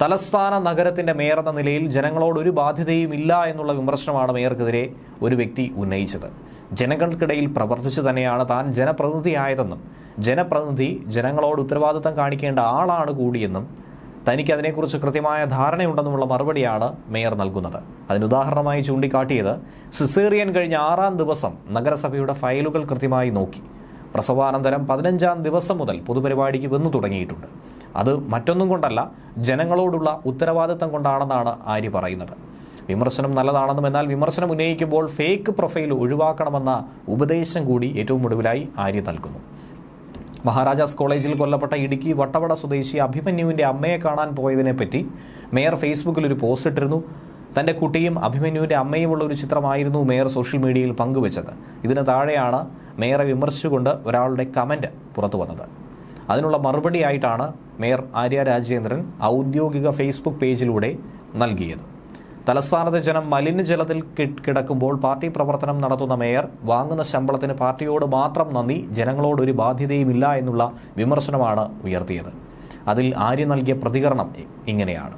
തലസ്ഥാന നഗരത്തിന്റെ മേയർ എന്ന നിലയിൽ ജനങ്ങളോട് ഒരു ബാധ്യതയും ഇല്ല എന്നുള്ള വിമർശനമാണ് മേയർക്കെതിരെ ഒരു വ്യക്തി ഉന്നയിച്ചത്. ജനങ്ങൾക്കിടയിൽ പ്രവർത്തിച്ചു തന്നെയാണ് താൻ ജനപ്രതിനിധിയായതെന്നും ജനപ്രതിനിധി ജനങ്ങളോട് ഉത്തരവാദിത്തം കാണിക്കേണ്ട ആളാണ് കൂടിയെന്നും തനിക്ക് അതിനെക്കുറിച്ച് കൃത്യമായ ധാരണയുണ്ടെന്നുമുള്ള മറുപടിയാണ് മേയർ നൽകുന്നത്. അതിനുദാഹരണമായി ചൂണ്ടിക്കാട്ടിയത് സിസേറിയൻ കഴിഞ്ഞ ആറാം ദിവസം നഗരസഭയുടെ ഫയലുകൾ കൃത്യമായി നോക്കി. പ്രസവാനന്തരം പതിനഞ്ചാം ദിവസം മുതൽ പൊതുപരിപാടിക്ക് വന്നു തുടങ്ങിയിട്ടുണ്ട്. അത് മറ്റൊന്നും കൊണ്ടല്ല ജനങ്ങളോടുള്ള ഉത്തരവാദിത്തം കൊണ്ടാണെന്നാണ് ആര്യ പറയുന്നത്. വിമർശനം നല്ലതാണെന്നും എന്നാൽ വിമർശനം ഉന്നയിക്കുമ്പോൾ ഫേക്ക് പ്രൊഫൈൽ ഒഴിവാക്കണമെന്ന ഉപദേശം കൂടി ഏറ്റവും ഒടുവിലായി ആര്യ നൽകുന്നു. മഹാരാജാസ് കോളേജിൽ കൊല്ലപ്പെട്ട ഇടുക്കി വട്ടവട സ്വദേശി അഭിമന്യുവിന്റെ അമ്മയെ കാണാൻ പോയതിനെപ്പറ്റി മേയർ ഫേസ്ബുക്കിൽ ഒരു പോസ്റ്റ് ഇട്ടിരുന്നു. തന്റെ കുട്ടിയും അഭിമന്യുവിന്റെ അമ്മയുമുള്ള ഒരു ചിത്രമായിരുന്നു മേയർ സോഷ്യൽ മീഡിയയിൽ പങ്കുവച്ചത്. ഇതിന് താഴെയാണ് മേയറെ വിമർശിച്ചുകൊണ്ട് ഒരാളുടെ കമന്റ് പുറത്തു വന്നത് അതിനുള്ള മറുപടിയായിട്ടാണ് മേയർ ആര്യ രാജേന്ദ്രൻ ഔദ്യോഗിക ഫേസ്ബുക്ക് പേജിലൂടെ നൽകിയത്. തലസ്ഥാനത്തെ ജനം മലിനജലത്തിൽ കിടക്കുമ്പോൾ പാർട്ടി പ്രവർത്തനം നടത്തുന്ന മേയർ വാങ്ങുന്ന ശമ്പളത്തിന് പാർട്ടിയോട് മാത്രം നന്ദി ജനങ്ങളോട് ഒരു ബാധ്യതയുമില്ല എന്നുള്ള വിമർശനമാണ് ഉയർത്തിയത്. അതിൽ ആര്യ നൽകിയ പ്രതികരണം ഇങ്ങനെയാണ്.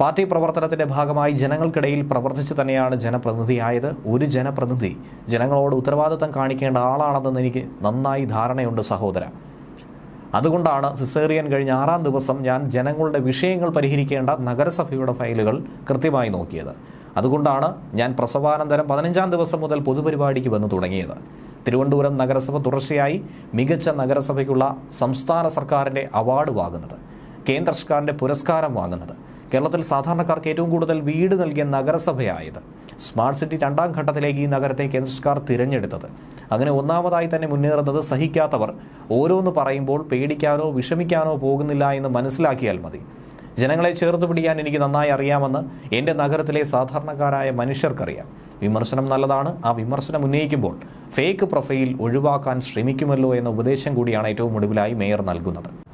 പാർട്ടി പ്രവർത്തനത്തിന്റെ ഭാഗമായി ജനങ്ങൾക്കിടയിൽ പ്രവർത്തിച്ചു തന്നെയാണ് ജനപ്രതിനിധിയായത്. ഒരു ജനപ്രതിനിധി ജനങ്ങളോട് ഉത്തരവാദിത്തം കാണിക്കേണ്ട ആളാണെന്ന് എനിക്ക് നന്നായി ധാരണയുണ്ട് സഹോദര. അതുകൊണ്ടാണ് സിസേറിയൻ കഴിഞ്ഞ ആറാം ദിവസം ഞാൻ ജനങ്ങളുടെ വിഷയങ്ങൾ പരിഹരിക്കേണ്ട നഗരസഭയുടെ ഫയലുകൾ കൃത്യമായി നോക്കിയത്. അതുകൊണ്ടാണ് ഞാൻ പ്രസവാനന്തരം പതിനഞ്ചാം ദിവസം മുതൽ പൊതുപരിപാടിക്ക് വന്നു തുടങ്ങിയത്. തിരുവനന്തപുരം നഗരസഭ തുടർച്ചയായി മികച്ച നഗരസഭയ്ക്കുള്ള സംസ്ഥാന സർക്കാരിന്റെ അവാർഡ് വാങ്ങുന്നത് കേന്ദ്ര സർക്കാരിന്റെ പുരസ്കാരം വാങ്ങുന്നത് കേരളത്തിൽ സാധാരണക്കാർക്ക് ഏറ്റവും കൂടുതൽ വീട് നൽകിയ നഗരസഭയായത്. സ്മാർട്ട് സിറ്റി രണ്ടാം ഘട്ടത്തിലേക്ക് ഈ നഗരത്തെ കേന്ദ്ര സർക്കാർ തിരഞ്ഞെടുത്തത്. അങ്ങനെ ഒന്നാമതായി തന്നെ മുന്നേറുന്നത് സഹിക്കാത്തവർ. ഓരോന്ന് പറയുമ്പോൾ പേടിക്കാനോ വിഷമിക്കാനോ പോകുന്നില്ല എന്ന് മനസ്സിലാക്കിയാൽ മതി. ജനങ്ങളെ ചേർത്ത് പിടിക്കാൻ എനിക്ക് നന്നായി അറിയാമെന്ന് എന്റെ നഗരത്തിലെ സാധാരണക്കാരായ മനുഷ്യർക്കറിയാം. വിമർശനം നല്ലതാണ്. ആ വിമർശനം ഉന്നയിക്കുമ്പോൾ ഫേക്ക് പ്രൊഫൈൽ ഒഴിവാക്കാൻ ശ്രമിക്കുമല്ലോ എന്ന ഉപദേശം കൂടിയാണ് ഏറ്റവും ഒടുവിലായി മേയർ നൽകുന്നത്.